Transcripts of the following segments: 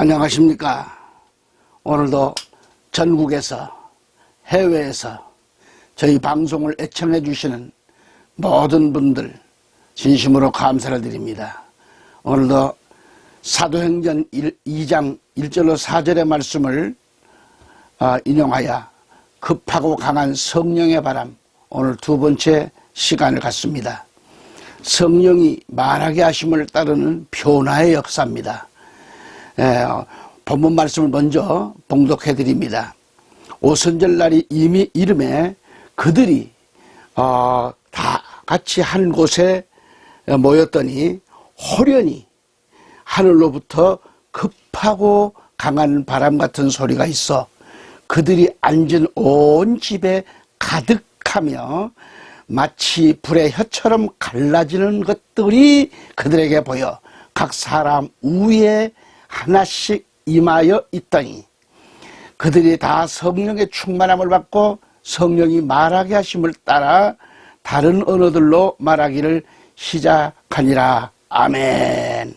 안녕하십니까. 오늘도 전국에서 해외에서 저희 방송을 애청해 주시는 모든 분들 진심으로 감사를 드립니다. 오늘도 사도행전 2장 1절로 4절의 말씀을 아, 인용하여 급하고 강한 성령의 바람 오늘 두 번째 시간을 갖습니다. 성령이 말하게 하심을 따르는 변화의 역사입니다. 예, 본문 말씀을 먼저 봉독해 드립니다. 오선절 날이 이미 이름에 그들이 어, 다 같이 한 곳에 모였더니 호련히 하늘로부터 급하고 강한 바람 같은 소리가 있어 그들이 앉은 온 집에 가득하며 마치 불의 혀처럼 갈라지는 것들이 그들에게 보여 각 사람 위에 하나씩 임하여 있더니 그들이 다 성령의 충만함을 받고 성령이 말하게 하심을 따라 다른 언어들로 말하기를 시작하니라. 아멘.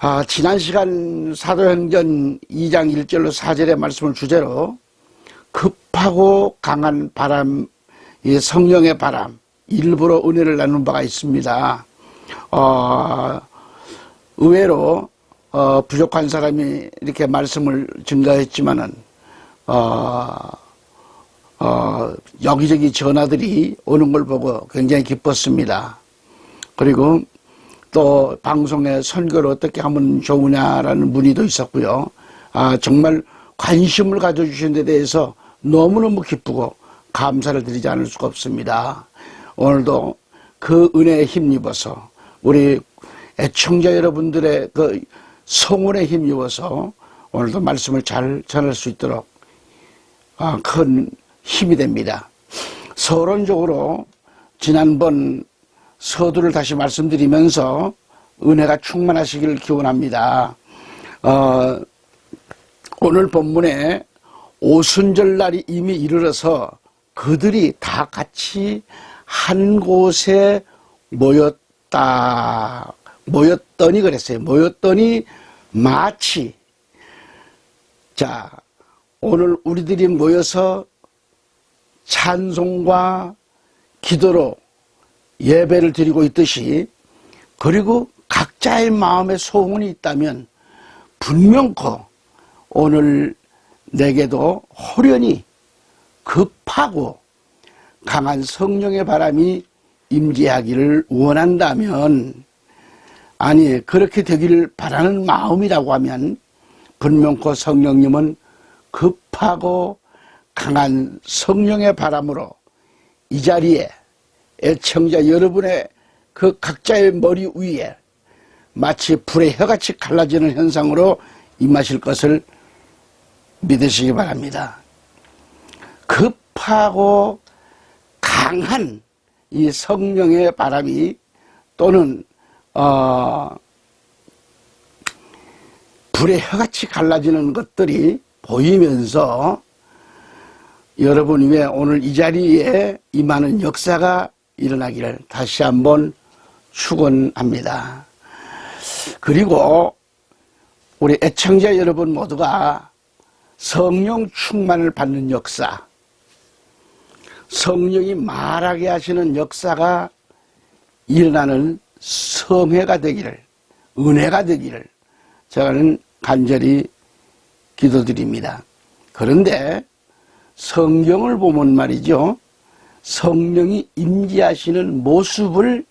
아, 지난 시간 사도행전 2장 1절로 4절의 말씀을 주제로 급하고 강한 바람, 이 성령의 바람, 일부러 은혜를 나눈 바가 있습니다. 어, 의외로 어, 부족한 사람이 이렇게 말씀을 증가했지만은 어, 어, 여기저기 전화들이 오는 걸 보고 굉장히 기뻤습니다. 그리고 또 방송에 선교를 어떻게 하면 좋으냐라는 문의도 있었고요. 아, 정말 관심을 가져주신 데 대해서 너무너무 기쁘고 감사를 드리지 않을 수가 없습니다. 오늘도 그 은혜에 힘입어서 우리 애청자 여러분들의 그 성원에 힘입어서 오늘도 말씀을 잘 전할 수 있도록 아, 큰 힘이 됩니다. 서론적으로 지난번 서두를 다시 말씀드리면서 은혜가 충만하시기를 기원합니다. 어, 오늘 본문에 오순절 날이 이미 이르러서 그들이 다 같이 한 곳에 모였다. 모였더니 그랬어요. 모였더니 마치 자 오늘 우리들이 모여서 찬송과 기도로 예배를 드리고 있듯이 그리고 각자의 마음에 소원이 있다면 분명코 오늘 내게도 호련히 급하고 강한 성령의 바람이 임재하기를 원한다면 아니 그렇게 되기를 바라는 마음이라고 하면 분명코 성령님은 급하고 강한 성령의 바람으로 이 자리에 애청자 여러분의 그 각자의 머리 위에 마치 불의 혀같이 갈라지는 현상으로 임하실 것을 믿으시기 바랍니다. 급하고 강한 이 성령의 바람이 또는 어, 불의 혀같이 갈라지는 것들이 보이면서 여러분 위에 오늘 이 자리에 임하는 역사가 일어나기를 다시 한번 축원합니다. 그리고 우리 애청자 여러분 모두가 성령 충만을 받는 역사, 성령이 말하게 하시는 역사가 일어나는 성회가 되기를, 은혜가 되기를 저는 간절히 기도드립니다. 그런데 성경을 보면 말이죠. 성령이 임재하시는 모습을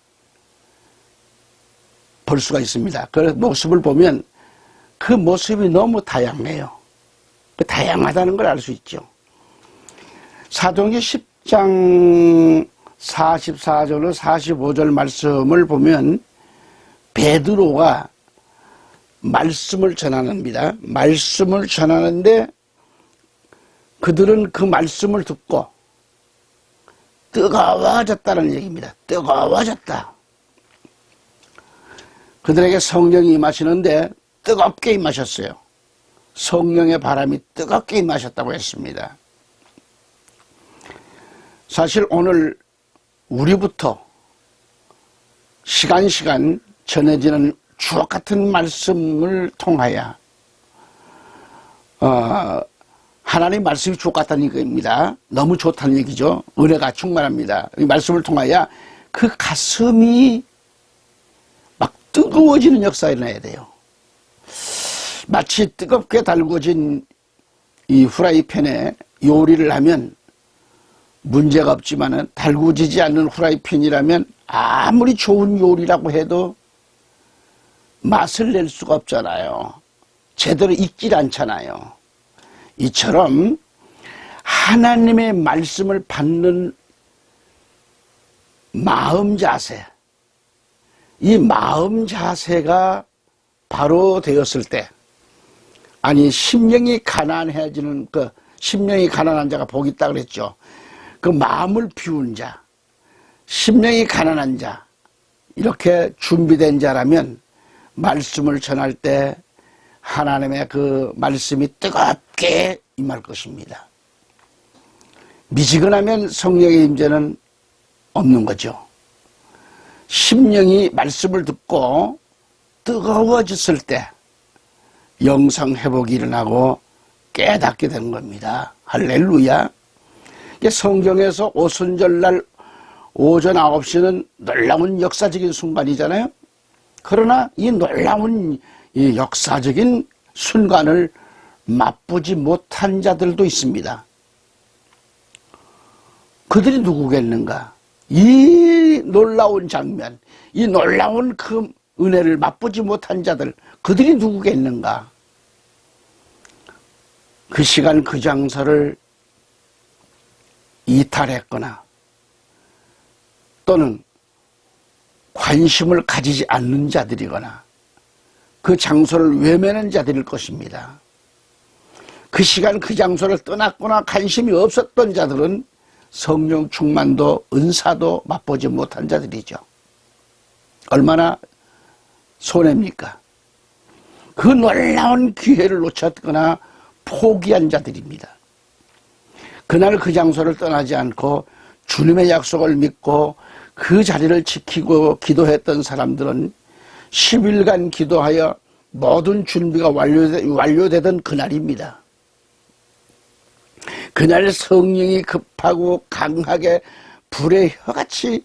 볼 수가 있습니다. 그 모습을 보면 그 모습이 너무 다양해요. 그 다양하다는 걸 알 수 있죠. 사도행전 10장 44절로 45절 말씀을 보면 베드로가 말씀을 전하는니다 말씀을 전하는데 그들은 그 말씀을 듣고 뜨거워졌다는 얘기입니다. 뜨거워졌다. 그들에게 성령이 임하시는데 뜨겁게 임하셨어요. 성령의 바람이 뜨겁게 임하셨다고 했습니다. 사실 오늘 우리부터 시간 시간 전해지는 주옥 같은 말씀을 통하여 어, 하나님 말씀이 주옥 같다는 얘기입니다. 너무 좋다는 얘기죠. 은혜가 충만합니다. 이 말씀을 통하여 그 가슴이 막 뜨거워지는 역사가 일어나야 돼요. 마치 뜨겁게 달궈진 이 후라이팬에 요리를 하면 문제가 없지만은 달구지지 않는 후라이팬이라면 아무리 좋은 요리라고 해도 맛을 낼 수가 없잖아요. 제대로 익질 않잖아요. 이처럼 하나님의 말씀을 받는 마음 자세, 이 마음 자세가 바로 되었을 때, 아니, 심령이 가난해지는 그, 심령이 가난한 자가 복이 있다 그랬죠. 그 마음을 비운 자, 심령이 가난한 자, 이렇게 준비된 자라면 말씀을 전할 때 하나님의 그 말씀이 뜨겁게 임할 것입니다. 미지근하면 성령의 임재는 없는 거죠. 심령이 말씀을 듣고 뜨거워졌을 때 영성 회복이 일어나고 깨닫게 되는 겁니다. 할렐루야. 성경에서 오순절날 오전 9시는 놀라운 역사적인 순간이잖아요. 그러나 이 놀라운 이 역사적인 순간을 맛보지 못한 자들도 있습니다. 그들이 누구겠는가? 이 놀라운 장면, 이 놀라운 그 은혜를 맛보지 못한 자들, 그들이 누구겠는가? 그 시간 그 장소를 이탈했거나 또는 관심을 가지지 않는 자들이거나 그 장소를 외면한 자들일 것입니다. 그 시간 그 장소를 떠났거나 관심이 없었던 자들은 성령 충만도 은사도 맛보지 못한 자들이죠. 얼마나 손해입니까? 그 놀라운 기회를 놓쳤거나 포기한 자들입니다. 그날 그 장소를 떠나지 않고 주님의 약속을 믿고 그 자리를 지키고 기도했던 사람들은 10일간 기도하여 모든 준비가 완료되, 완료되던 그날입니다. 그날 성령이 급하고 강하게 불의 혀같이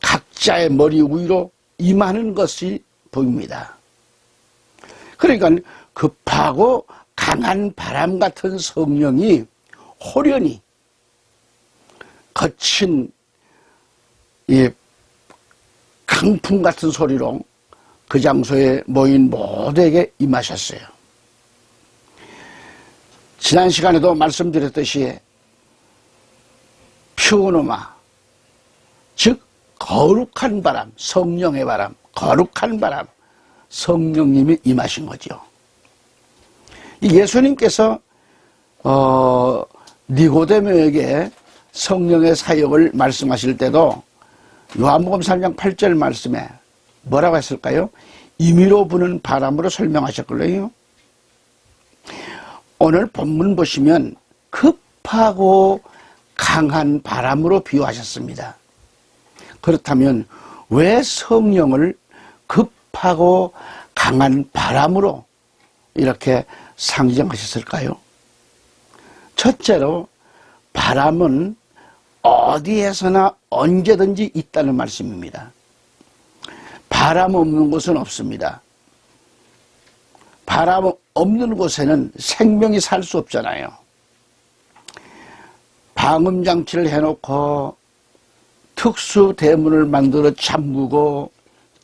각자의 머리 위로 임하는 것이 보입니다. 그러니까 급하고 강한 바람 같은 성령이 호련히 거친 이 강풍 같은 소리로 그 장소에 모인 모두에게 임하셨어요. 지난 시간에도 말씀드렸듯이 퓨노마 즉 거룩한 바람, 성령의 바람, 거룩한 바람, 성령님이 임하신 거죠. 예수님께서 어, 니고데모에게 성령의 사역을 말씀하실 때도 요한복음 3장 8절 말씀에 뭐라고 했을까요? 임의로 부는 바람으로 설명하셨걸요. 오늘 본문 보시면 급하고 강한 바람으로 비유하셨습니다. 그렇다면 왜 성령을 급하고 강한 바람으로 이렇게 상징하셨을까요? 첫째로 바람은 어디에서나 언제든지 있다는 말씀입니다. 바람 없는 곳은 없습니다. 바람 없는 곳에는 생명이 살 수 없잖아요. 방음장치를 해놓고 특수 대문을 만들어 잠그고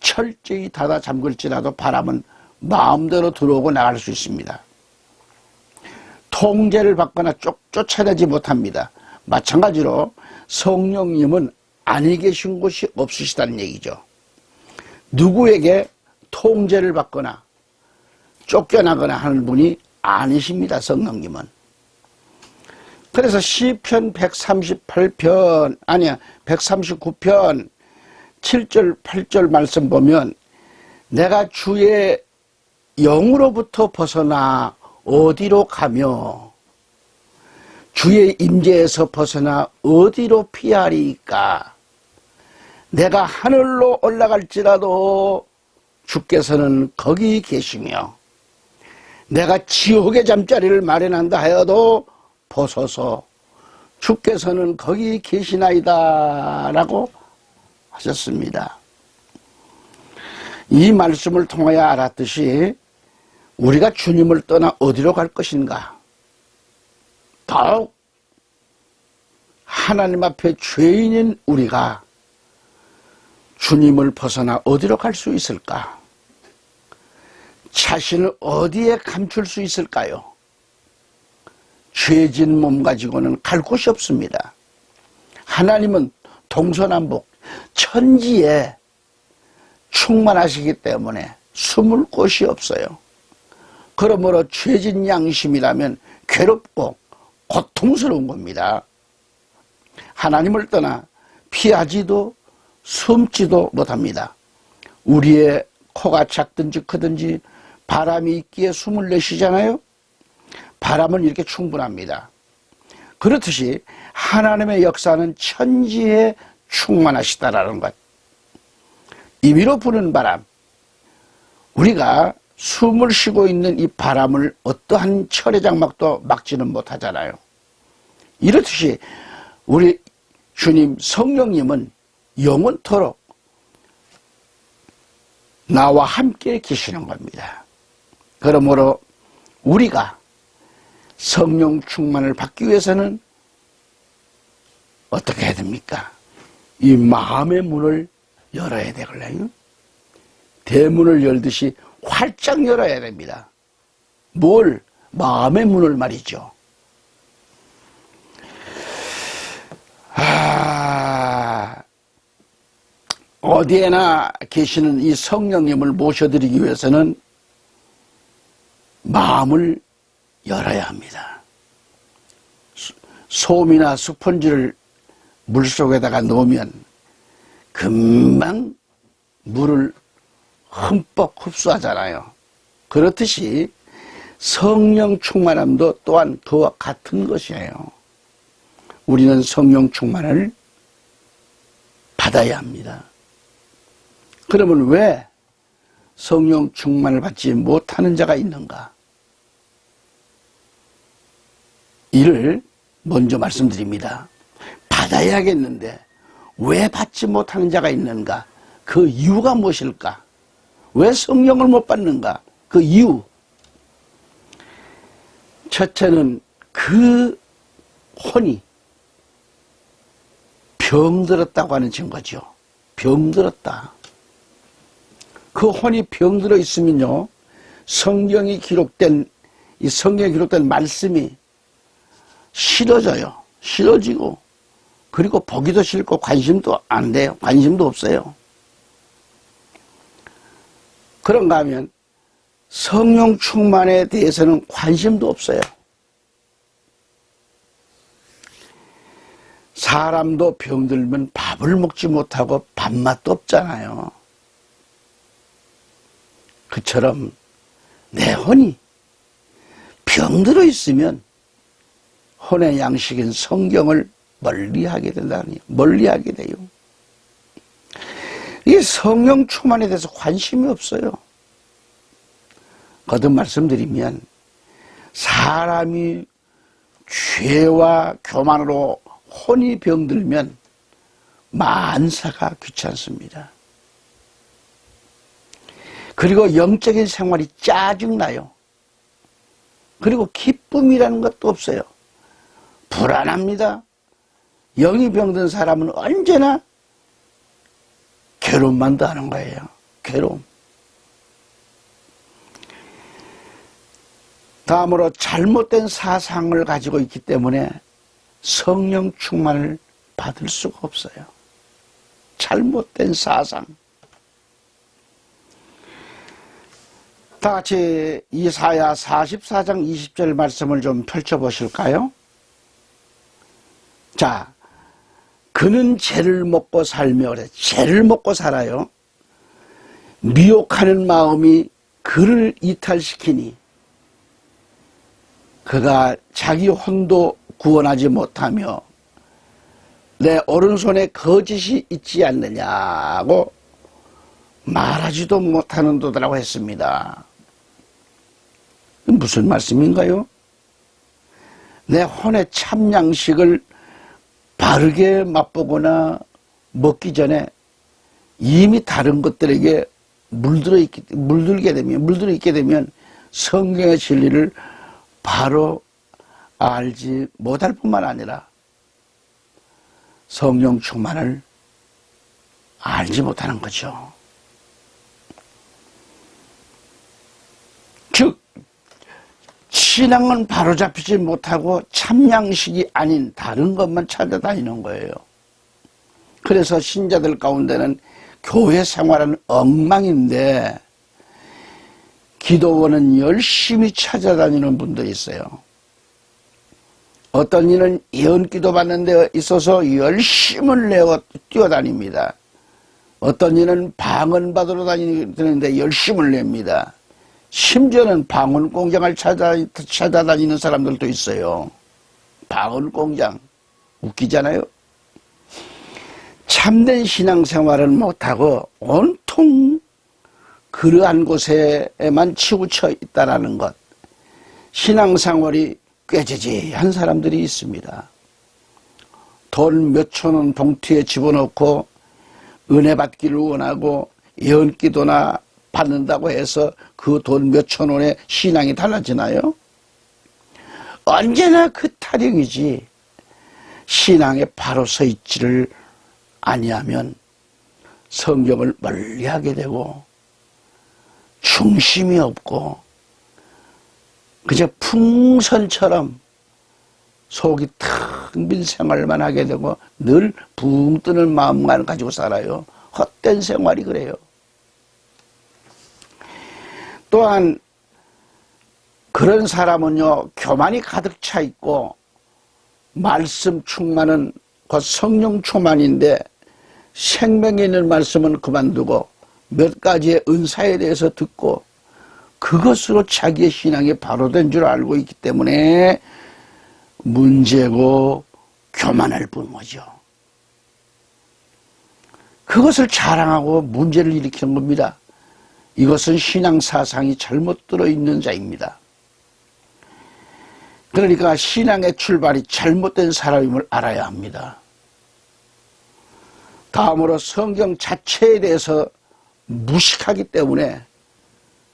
철저히 닫아 잠글지라도 바람은 마음대로 들어오고 나갈 수 있습니다. 통제를 받거나 쫓, 쫓아내지 못합니다. 마찬가지로 성령님은 아니 계신 곳이 없으시다는 얘기죠. 누구에게 통제를 받거나 쫓겨나거나 하는 분이 아니십니다. 성령님은. 그래서 시편 138편 아니야 139편 7절 8절 말씀 보면 내가 주의 영으로부터 벗어나 어디로 가며 주의 임재에서 벗어나 어디로 피하리까 내가 하늘로 올라갈지라도 주께서는 거기 계시며 내가 지옥의 잠자리를 마련한다 하여도 보소서 주께서는 거기 계시나이다 라고 하셨습니다. 이 말씀을 통하여 알았듯이 우리가 주님을 떠나 어디로 갈 것인가? 더욱 하나님 앞에 죄인인 우리가 주님을 벗어나 어디로 갈 수 있을까? 자신을 어디에 감출 수 있을까요? 죄진 몸 가지고는 갈 곳이 없습니다. 하나님은 동서남북 천지에 충만하시기 때문에 숨을 곳이 없어요. 그러므로 죄진 양심이라면 괴롭고 고통스러운 겁니다. 하나님을 떠나 피하지도 숨지도 못합니다. 우리의 코가 작든지 크든지 바람이 있기에 숨을 내쉬잖아요. 바람은 이렇게 충분합니다. 그렇듯이 하나님의 역사는 천지에 충만하시다라는 것. 임의로 부는 바람. 우리가 숨을 쉬고 있는 이 바람을 어떠한 철의 장막도 막지는 못하잖아요. 이렇듯이 우리 주님 성령님은 영원토록 나와 함께 계시는 겁니다. 그러므로 우리가 성령 충만을 받기 위해서는 어떻게 해야 됩니까? 이 마음의 문을 열어야 되걸요. 대문을 열듯이 활짝 열어야 됩니다. 뭘? 마음의 문을 말이죠. 아, 어디에나 계시는 이 성령님을 모셔드리기 위해서는 마음을 열어야 합니다. 솜이나 스펀지를 물 속에다가 넣으면 금방 물을 흠뻑 흡수하잖아요. 그렇듯이 성령 충만함도 또한 그와 같은 것이에요. 우리는 성령 충만을 받아야 합니다. 그러면 왜 성령 충만을 받지 못하는 자가 있는가? 이를 먼저 말씀드립니다. 받아야겠는데 왜 받지 못하는 자가 있는가? 그 이유가 무엇일까? 왜 성령을 못 받는가? 그 이유. 첫째는 그 혼이 병들었다고 하는 증거죠. 병들었다. 그 혼이 병들어 있으면요, 성경이 기록된, 이 성경에 기록된 말씀이 싫어져요. 싫어지고, 그리고 보기도 싫고 관심도 안 돼요. 관심도 없어요. 그런가 하면 성령 충만에 대해서는 관심도 없어요. 사람도 병들면 밥을 먹지 못하고 밥맛도 없잖아요. 그처럼 내 혼이 병들어 있으면 혼의 양식인 성경을 멀리하게 된다니 멀리하게 돼요. 이 성령 충만에 대해서 관심이 없어요. 거듭 말씀드리면 사람이 죄와 교만으로 혼이 병들면 만사가 귀찮습니다. 그리고 영적인 생활이 짜증나요. 그리고 기쁨이라는 것도 없어요. 불안합니다. 영이 병든 사람은 언제나 괴로움만 더 하는 거예요. 괴로움. 다음으로 잘못된 사상을 가지고 있기 때문에 성령 충만을 받을 수가 없어요. 잘못된 사상. 다 같이 이사야 44장 20절 말씀을 좀 펼쳐보실까요? 자, 그는 죄를 먹고 살며 그래. 죄를 먹고 살아요. 미혹하는 마음이 그를 이탈시키니 그가 자기 혼도 구원하지 못하며 내 오른손에 거짓이 있지 않느냐고 말하지도 못하는 도다라고 했습니다. 무슨 말씀인가요? 내 혼의 참 양식을 바르게 맛보거나 먹기 전에 이미 다른 것들에게 물들어 있기, 물들게 되면, 물들어 있게 되면 성경의 진리를 바로 알지 못할 뿐만 아니라 성령 충만을 알지 못하는 거죠. 신앙은 바로잡히지 못하고 참양식이 아닌 다른 것만 찾아다니는 거예요. 그래서 신자들 가운데는 교회 생활은 엉망인데 기도원은 열심히 찾아다니는 분들이 있어요. 어떤 이는 예언 기도 받는 데 있어서 열심을 내어 뛰어다닙니다. 어떤 이는 방언 받으러 다니는데 열심을 냅니다. 심지어는 방언 공장을 찾아, 찾아다니는 사람들도 있어요. 방언 공장. 웃기잖아요? 참된 신앙생활은 못하고 온통 그러한 곳에만 치우쳐 있다라는 것. 신앙생활이 꾀지지한 사람들이 있습니다. 돈 몇천 원 봉투에 집어넣고 은혜 받기를 원하고 예언기도나 받는다고 해서 그 돈 몇 천 원에 신앙이 달라지나요? 언제나 그 타령이지. 신앙에 바로 서 있지를 아니하면 성경을 멀리하게 되고 중심이 없고 그저 풍선처럼 속이 텅빈 생활만 하게 되고 늘 붕 뜨는 마음만 가지고 살아요. 헛된 생활이 그래요. 또한 그런 사람은요 교만이 가득 차 있고 말씀 충만은 곧 성령 충만인데 생명에 있는 말씀은 그만두고 몇 가지의 은사에 대해서 듣고 그것으로 자기의 신앙이 바로 된 줄 알고 있기 때문에 문제고 교만할 뿐이죠. 그것을 자랑하고 문제를 일으키는 겁니다. 이것은 신앙 사상이 잘못 들어있는 자입니다. 그러니까 신앙의 출발이 잘못된 사람임을 알아야 합니다. 다음으로 성경 자체에 대해서 무식하기 때문에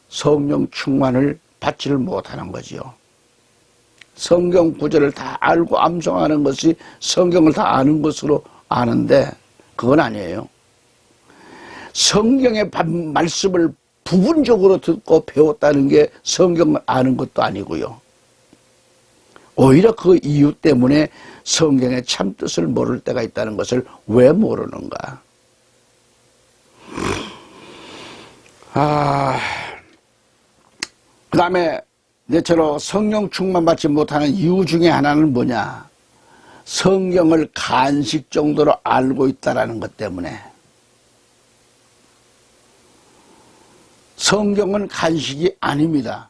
성령 충만을 받지를 못하는 거지요. 성경 구절을 다 알고 암송하는 것이 성경을 다 아는 것으로 아는데 그건 아니에요. 성경의 말씀을 부분적으로 듣고 배웠다는 게 성경을 아는 것도 아니고요. 오히려 그 이유 때문에 성경의 참뜻을 모를 때가 있다는 것을 왜 모르는가? 아, 그 다음에 내처럼 성령 충만 받지 못하는 이유 중에 하나는 뭐냐? 성경을 간식 정도로 알고 있다라는 것 때문에. 성경은 간식이 아닙니다.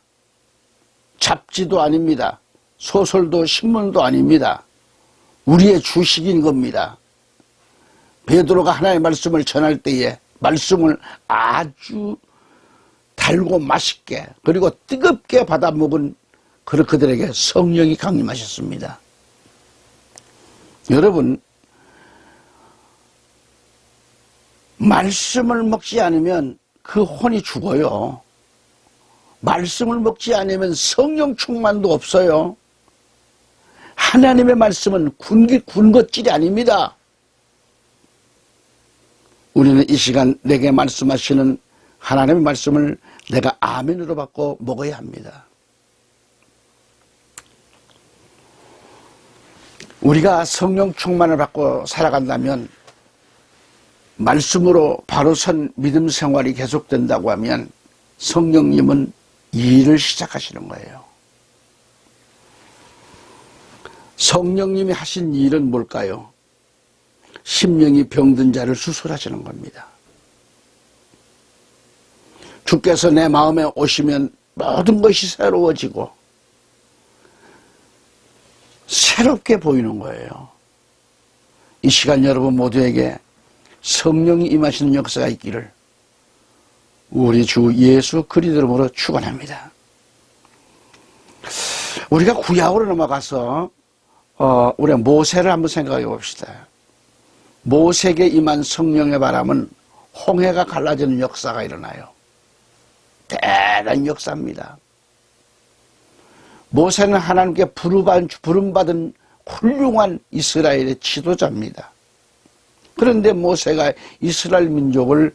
잡지도 아닙니다. 소설도 신문도 아닙니다. 우리의 주식인 겁니다. 베드로가 하나의 말씀을 전할 때에 말씀을 아주 달고 맛있게 그리고 뜨겁게 받아 먹은 그들에게 성령이 강림하셨습니다. 여러분 말씀을 먹지 않으면 그 혼이 죽어요. 말씀을 먹지 않으면 성령 충만도 없어요. 하나님의 말씀은 군기 군것질이 아닙니다. 우리는 이 시간 내게 말씀하시는 하나님의 말씀을 내가 아멘으로 받고 먹어야 합니다. 우리가 성령 충만을 받고 살아간다면 말씀으로 바로 선 믿음 생활이 계속된다고 하면 성령님은 일을 시작하시는 거예요. 성령님이 하신 일은 뭘까요? 심령이 병든 자를 수술하시는 겁니다. 주께서 내 마음에 오시면 모든 것이 새로워지고 새롭게 보이는 거예요. 이 시간 여러분 모두에게 성령이 임하시는 역사가 있기를 우리 주 예수 그리스도로 축원합니다. 우리가 구약으로 넘어가서 어, 우리 모세를 한번 생각해 봅시다. 모세에게 임한 성령의 바람은 홍해가 갈라지는 역사가 일어나요. 대단한 역사입니다. 모세는 하나님께 부름받은 훌륭한 이스라엘의 지도자입니다. 그런데 모세가 이스라엘 민족을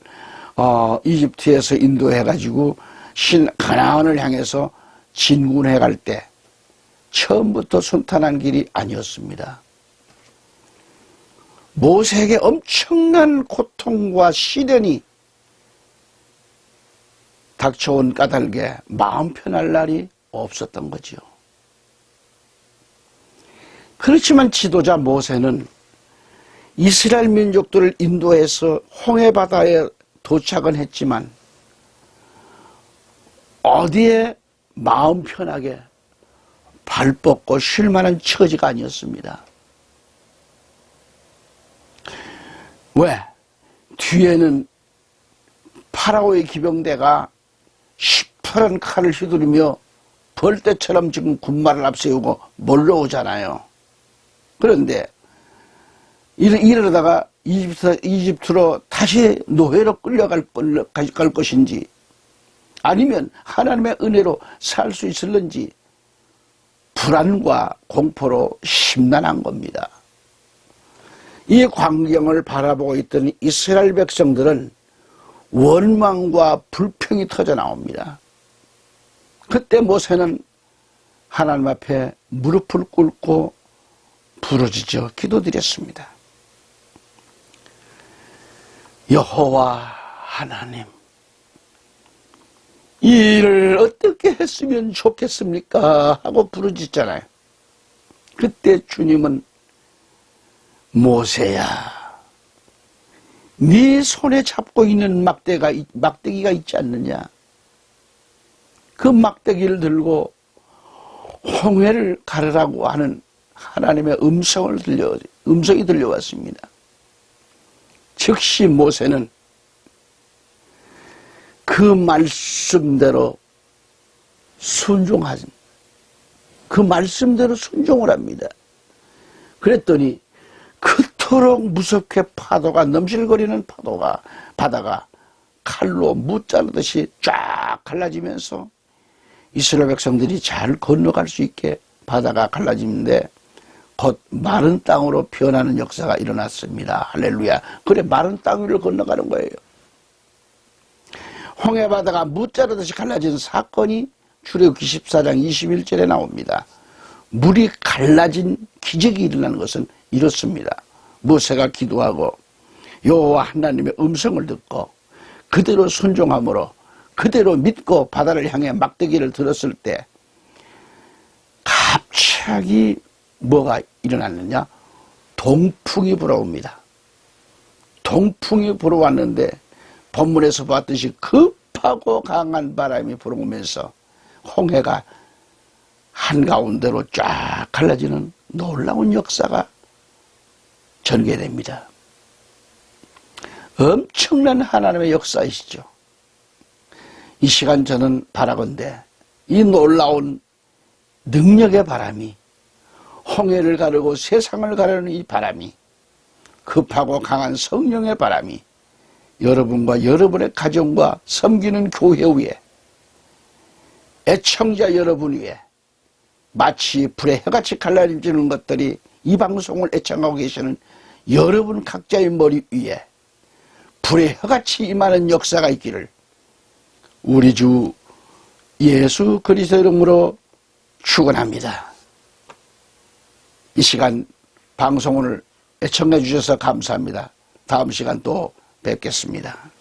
어, 이집트에서 인도해가지고 신 가나안을 향해서 진군해 갈 때 처음부터 순탄한 길이 아니었습니다. 모세에게 엄청난 고통과 시련이 닥쳐온 까닭에 마음 편할 날이 없었던 거지요. 그렇지만 지도자 모세는 이스라엘 민족들을 인도해서 홍해 바다에 도착은 했지만 어디에 마음 편하게 발 뻗고 쉴 만한 처지가 아니었습니다. 왜? 뒤에는 파라오의 기병대가 시퍼런 칼을 휘두르며 벌떼처럼 지금 군마를 앞세우고 몰려오잖아요. 그런데 이러 다가 이집트, 이집트로 다시 노예로 끌려갈 갈 것인지 아니면 하나님의 은혜로 살 수 있을는지 불안과 공포로 심란한 겁니다. 이 광경을 바라보고 있던 이스라엘 백성들은 원망과 불평이 터져 나옵니다. 그때 모세는 하나님 앞에 무릎을 꿇고 부르짖어 기도드렸습니다. 여호와 하나님, 이 일을 어떻게 했으면 좋겠습니까? 하고 부르짖잖아요. 그때 주님은 모세야, 네 손에 잡고 있는 막대가, 막대기가 있지 않느냐? 그 막대기를 들고 홍해를 가르라고 하는 하나님의 음성을 들려, 음성이 들려왔습니다. 즉시 모세는 그 말씀대로 순종하진, 그 말씀대로 순종을 합니다. 그랬더니 그토록 무섭게 파도가 넘실거리는 파도가 바다가 칼로 무자르듯이 쫙 갈라지면서 이스라엘 백성들이 잘 건너갈 수 있게 바다가 갈라지는데 곧 마른 땅으로 변하는 역사가 일어났습니다. 할렐루야. 그래 마른 땅 위를 건너가는 거예요. 홍해 바다가 무자르듯이 갈라진 사건이 출애굽기 14장 21절에 나옵니다. 물이 갈라진 기적이 일어나는 것은 이렇습니다. 모세가 기도하고 여호와 하나님의 음성을 듣고 그대로 순종함으로 그대로 믿고 바다를 향해 막대기를 들었을 때 갑자기 뭐가 일어났느냐? 동풍이 불어옵니다. 동풍이 불어왔는데 본문에서 봤듯이 급하고 강한 바람이 불어오면서 홍해가 한가운데로 쫙 갈라지는 놀라운 역사가 전개됩니다. 엄청난 하나님의 역사이시죠. 이 시간 저는 바라건대 이 놀라운 능력의 바람이 홍해를 가르고 세상을 가르는 이 바람이 급하고 강한 성령의 바람이 여러분과 여러분의 가정과 섬기는 교회 위에 애청자 여러분 위에 마치 불의 해같이 갈라지는 것들이 이 방송을 애청하고 계시는 여러분 각자의 머리 위에 불의 해같이 임하는 역사가 있기를 우리 주 예수 그리스도 이름으로 축원합니다. 이 시간 방송을 애청해 주셔서 감사합니다. 다음 시간 또 뵙겠습니다.